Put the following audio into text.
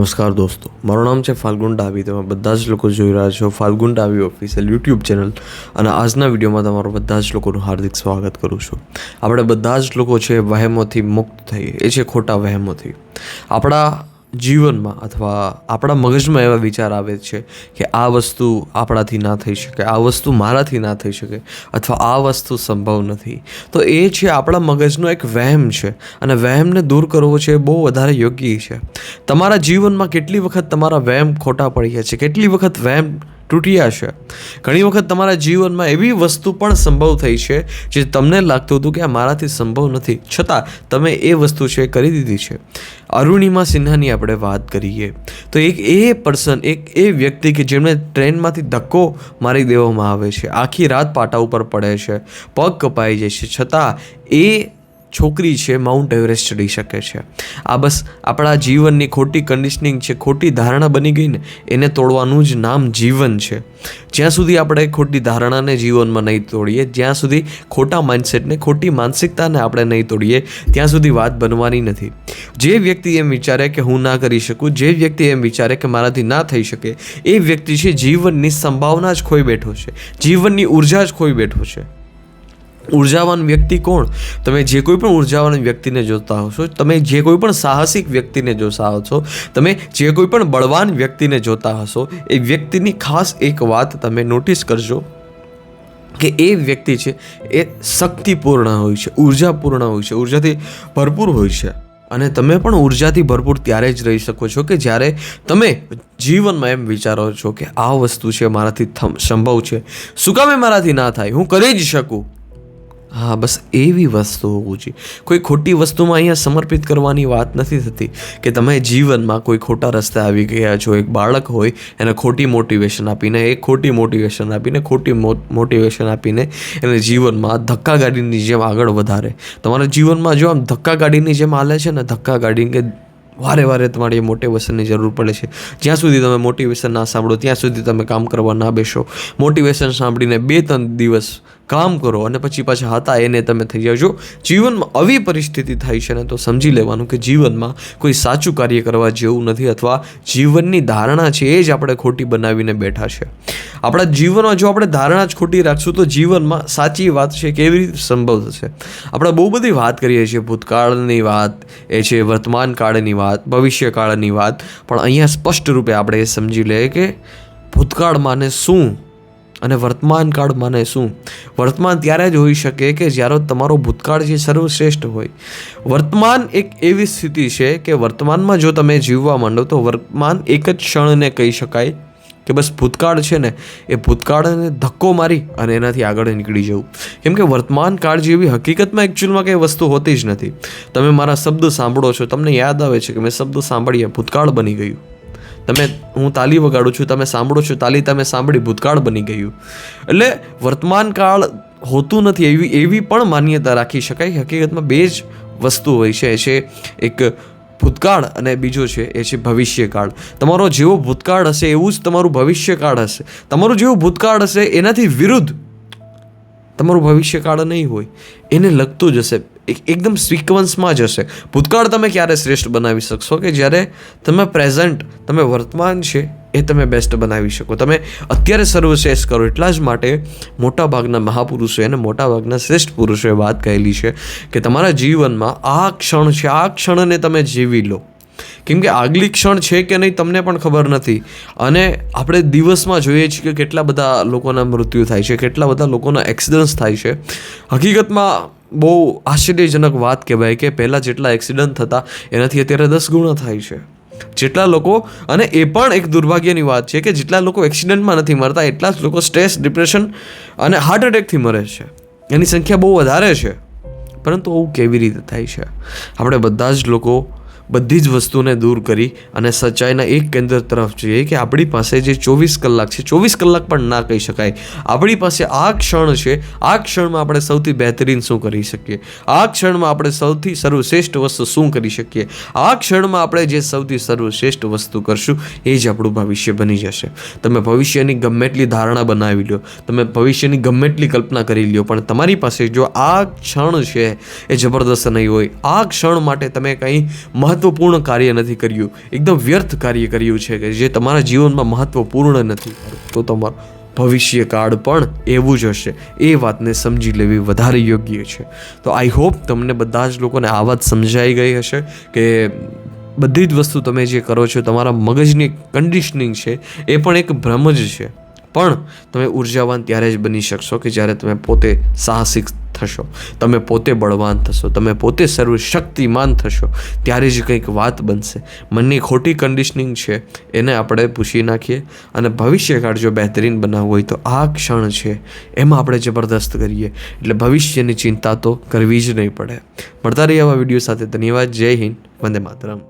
નમસ્કાર દોસ્તો, મારું નામ છે ફાલ્ગુન ડાબી તમે બધા જ લોકો જોઈ રહ્યા છો ફાલ્ગુન ડાબી ઓફિશિયલ યુટ્યુબ ચેનલ અને આજના વિડીયોમાં તમારું બધા જ લોકોનું હાર્દિક સ્વાગત કરું છું. આપણે બધા જ લોકો છે વહેમોથી મુક્ત થઈએ. એ છે ખોટા વહેમોથી. આપણા જીવનમાં અથવા આપણા મગજમાં એવા વિચાર આવે છે કે આ વસ્તુ આપણાથી ના થઈ શકે, આ વસ્તુ મારાથી ના થઈ શકે અથવા આ વસ્તુ સંભવ નથી. તો એ છે આપણા મગજનો એક વહેમ છે અને વહેમને દૂર કરવો છે એ બહુ વધારે યોગ્ય છે. તમારા જીવનમાં કેટલી વખત તમારા વહેમ ખોટા પડ્યા છે? કેટલી વખત વહેમ તૂટ્યા છે. ઘણી વખત તમારા જીવનમાં એવી વસ્તુ પણ સંભવ થઈ છે જે તમને લાગતું હતું કે આ મારાથી સંભવ નથી. છતાં, તમે એ વસ્તુ છે કરી દીધી છે. અરુણિમા સિન્હાની આપણે વાત કરીએ. તો એક એ પર્સન એક એ વ્યક્તિ કે જેમને ટ્રેનમાંથી ધક્કો મારી દેવામાં આવે છે. આખી રાત પાટા ઉપર પડે છે. પગ કપાઈ જાય છે. છતાં, એ છોકરી છે માઉન્ટ એવરેસ્ટ ચડી શકે છે. આ બસ આપણા જીવનની ખોટી કન્ડિશનિંગ છે, ખોટી ધારણા બની ગઈ ને, એને તોડવાનું જ નામ જીવન છે. જ્યાં સુધી આપણે ખોટી ધારણાને જીવનમાં નહીં તોડીએ, જ્યાં સુધી ખોટા માઇન્ડસેટને ખોટી માનસિકતાને આપણે નહીં તોડીએ, ત્યાં સુધી વાત બનવાની નથી. જે વ્યક્તિ એમ વિચારે કે હું ના કરી શકું, જે વ્યક્તિ એમ વિચારે કે મારાથી ના થઈ શકે, એ વ્યક્તિ છે, જીવનની સંભાવના જ ખોઈ બેઠો છે. જીવનની ઊર્જા જ ખોઈ બેઠો છે. ઉર્જાવાન વ્યક્તિ કોણ? તમે જે કોઈ પણ ઉર્જાવાન વ્યક્તિને જોતા હશો, તમે જે કોઈ પણ સાહસિક વ્યક્તિને જોતા હશો, તમે જે કોઈ પણ બળવાન વ્યક્તિને જોતા હશો, એ વ્યક્તિની ખાસ એક વાત તમે નોટિસ કરજો કે એ વ્યક્તિ છે, એ શક્તિપૂર્ણ હોય છે, ઉર્જાપૂર્ણ હોય છે, ઉર્જાથી ભરપૂર હોય છે. અને તમે પણ ઉર્જાથી ભરપૂર ત્યારે જ રહી શકો છો કે જ્યારે તમે જીવનમાં એમ વિચારો છો કે આ વસ્તુ છે, મારાથી સંભવ છે. શું કામે મારાથી ના થાય? હું કરી જ શકું? હા, બસ એવી વસ્તુ હોવું જોઈએ. કોઈ ખોટી વસ્તુમાં અહીંયા સમર્પિત કરવાની વાત નથી થતી કે તમે જીવનમાં કોઈ ખોટા રસ્તે આવી ગયા છો, એક બાળક હોય, એને ખોટી મોટિવેશન આપીને એ ખોટી મોટિવેશન આપીને, ખોટી મોટિવેશન આપીને એને જીવનમાં ધક્કા ગાડીની જેમ આગળ વધારે. તમારા જીવનમાં જો આમ ધક્કા ગાડીની જેમ હાલે છે ને, ધક્કા ગાડી કે વારે વારે તમારી મોટિવેશનની જરૂર પડે છે. જ્યાં સુધી તમે મોટિવેશન ના સાંભળો, ત્યાં સુધી તમે કામ કરવા ના બેસો. મોટિવેશન સાંભળીને બે ત્રણ દિવસ કામ કરો અને પછી પાછા હતા એને તમે થઈ જાઓ જીવનમાં આવી પરિસ્થિતિ થાય છે ને તો સમજી લેવાનું કે જીવનમાં કોઈ સાચું કાર્ય કરવા જેવું નથી અથવા જીવનની ધારણા છે એ જ આપણે ખોટી બનાવીને બેઠા છે. આપણા જીવનમાં જો આપણે ધારણા જ ખોટી રાખશું તો જીવનમાં સાચી વાત છે કેવી રીતે સંભવ થશે? આપણે બહુ બધી વાત કરીએ છીએ, ભૂતકાળની વાત, એ છે વર્તમાન કાળની વાત ભવિષ્યકાળની વાત. પણ અહીંયા સ્પષ્ટ રૂપે આપણે એ સમજી લઈએ કે ભૂતકાળમાં ને શું અને વર્તમાન કાળ માને શું? વર્તમાન ત્યારે જ હોઈ શકે કે જ્યારે તમારો ભૂતકાળ જે સર્વશ્રેષ્ઠ હોય. વર્તમાન એક એવી સ્થિતિ છે કે વર્તમાનમાં જો તમે જીવવા માંડો તો વર્તમાન એક જ ક્ષણને કહી શકાય કે બસ ભૂતકાળ છે ને, એ ભૂતકાળને ધક્કો મારી અને એનાથી આગળ નીકળી જવું. કેમ કે વર્તમાન કાળ જેવી હકીકતમાં એકચ્યુઅલમાં કંઈ વસ્તુ હોતી જ નથી. તમે મારા શબ્દ સાંભળો છો, તમને યાદ આવે છે કે મેં શબ્દ સાંભળ્યા, ભૂતકાળ બની ગયું. તમે, હું તાલી વગાડું છું, તમે સાંભળો છો, તાલી તમે સાંભળી ભૂતકાળ બની ગયું. એટલે વર્તમાન કાળ હોતું નથી, એવી એવી પણ માન્યતા રાખી શકાય. હકીકતમાં બે જ વસ્તુ હોય છે, એ છે એક ભૂતકાળ અને બીજો છે, એ છે ભવિષ્યકાળ. તમારો જેવો ભૂતકાળ હશે, એવું જ તમારું ભવિષ્યકાળ હશે. તમારું જેવું ભૂતકાળ હશે, એનાથી વિરુદ્ધ તમારું ભવિષ્યકાળ નહીં હોય. એને લગતું જ હશે. એકદમ સિક્વન્સમાં જ હશે. ભૂતકાળ તમે ક્યારે શ્રેષ્ઠ બનાવી શકશો કે જ્યારે તમે પ્રેઝન્ટ તમે વર્તમાન છે એ તમે બેસ્ટ બનાવી શકો? તમે અત્યારે સર્વશ્રેષ્ઠ કરો, એટલા જ માટે મોટાભાગના મહાપુરુષોએ અને મોટાભાગના શ્રેષ્ઠ પુરુષોએ વાત કહેલી છે કે તમારા જીવનમાં આ ક્ષણ છે, આ ક્ષણને તમે જીવી લો. કેમ કે આગલી ક્ષણ છે કે નહીં તમને પણ ખબર નથી. અને આપણે દિવસમાં જોઈએ છીએ કે કેટલા બધા લોકોના મૃત્યુ થાય છે, કેટલા બધા લોકોના એક્સિડન્ટ્સ થાય છે. હકીકતમાં બહુ આશ્ચર્યજનક વાત કહેવાય કે પહેલાં જેટલા એક્સિડન્ટ થતા, એનાથી અત્યારે દસ ગુણા થાય છે. જેટલા લોકો, અને એ પણ એક દુર્ભાગ્યની વાત છે કે જેટલા લોકો એક્સિડન્ટમાં નથી મરતા, એટલા જ લોકો સ્ટ્રેસ ડિપ્રેશન અને હાર્ટ એટેકથી મરે છે. એની સંખ્યા બહુ વધારે છે. પરંતુ આવું કેવી રીતે થાય છે? આપણે બધા જ લોકો બધી જ વસ્તુને દૂર કરી અને સચ્ચાઈના એક કેન્દ્ર તરફ જઈએ કે આપણી પાસે જે ચોવીસ કલાક છે, ચોવીસ કલાક પણ ના કહી શકાય. આપણી પાસે આ ક્ષણ છે, આ ક્ષણમાં આપણે સૌથી બહેતરીન શું કરી શકીએ? આ ક્ષણમાં આપણે સૌથી સર્વશ્રેષ્ઠ વસ્તુ શું કરી શકીએ? આ ક્ષણમાં આપણે જે સૌથી સર્વશ્રેષ્ઠ વસ્તુ કરશું, એ જ આપણું ભવિષ્ય બની જશે. તમે ભવિષ્યની ગમે એટલી ધારણા બનાવી લો, તમે ભવિષ્યની ગમે એટલી કલ્પના કરી લ્યો, પણ તમારી પાસે જો આ ક્ષણ છે, એ જબરદસ્ત નહીં હોય. આ ક્ષણ માટે તમે કંઈ મહત્વ મહત્વપૂર્ણ કાર્ય નથી કર્યું. એકદમ વ્યર્થ કાર્ય કર્યું છે કે જે તમારા જીવનમાં મહત્વપૂર્ણ નથી. તો તમારું ભવિષ્ય કાળ પણ એવું જ હશે. એ વાતને સમજી લેવી વધારે યોગ્ય છે. તો આઈ હોપ તમને બધા જ લોકોને આ વાત સમજાઈ ગઈ હશે કે બધી જ વસ્તુ તમે જે કરો છો, તમારા મગજની કન્ડિશનિંગ છે, એ પણ એક ભ્રમ જ છે. પણ તમે ઉર્જાવાન ત્યારે જ બની શકશો કે જ્યારે તમે પોતે સાહસિક થશો. તમે પોતે બળવાન થશો. તમે પોતે સર્વશક્તિમાન થશો. ત્યારે જ કંઈક વાત બનશે. મનની ખોટી કન્ડિશનિંગ છે, એને આપણે પૂછી નાખીએ અને ભવિષ્યકાળ જો બહેતરીન બનાવવું હોય તો આ ક્ષણ છે, એમાં આપણે જબરદસ્ત કરીએ. એટલે ભવિષ્યની ચિંતા તો કરવી જ નહીં પડે. મળતા રહી આવા વીડિયો સાથે. ધન્યવાદ. જય હિન્દ. વંદે માતરમ.